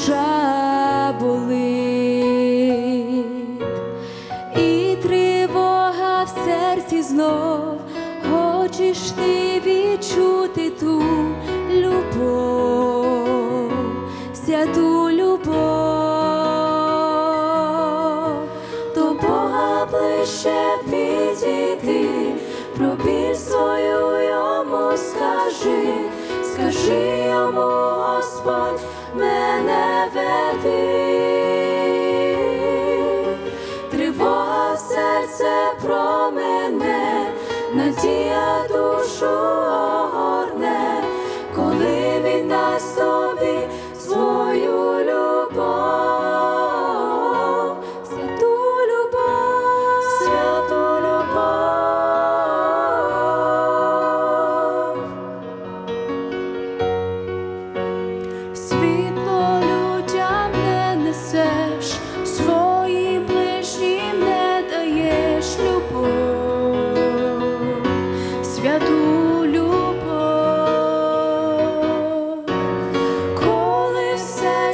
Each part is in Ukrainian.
душа болить, і тривога в серці знов, хочеш ти відчути ту любов, святу любов, до Бога ближче підійти, про біль свою йому скажи, скажи йому. Господь, мене веди, тривога серце про мене, надія душу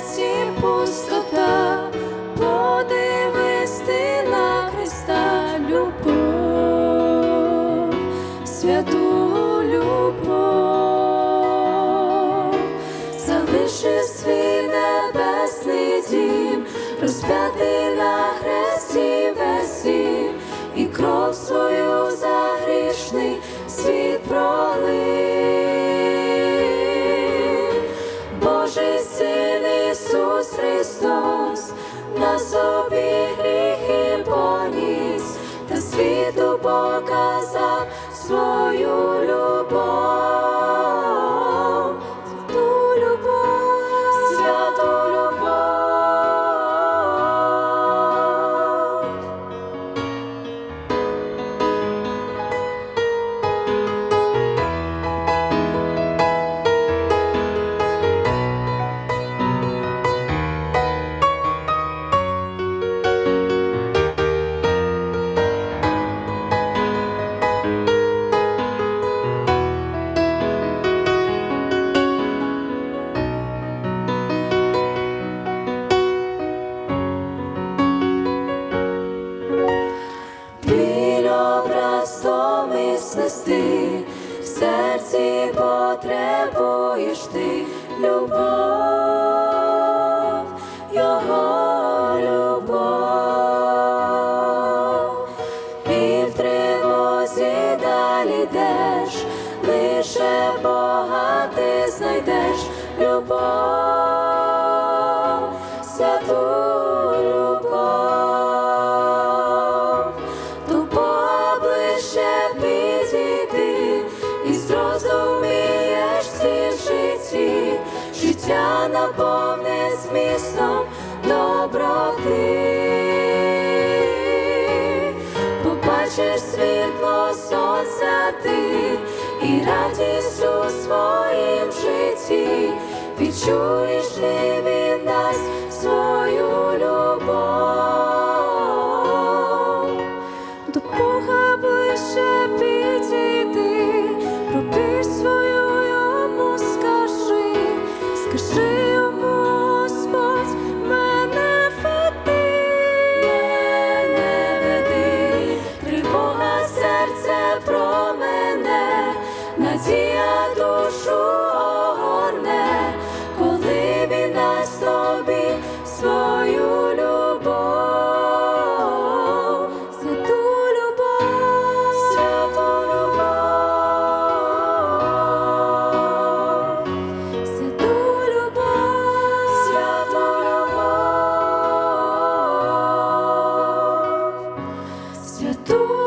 серці пустота, подивись на Христа любов, святу любов, залиши свій небесний дім, розп'ятий на хресті весі, і кров свою світу показав свою любов, потребуєш ти любов, його любов, і далі йдеш, лише Бога ти знайдеш любов, життя наповне змістом доброти. Побачиш світло сонця ти і радість у своїм житті, відчуєш, ти 可是。tout.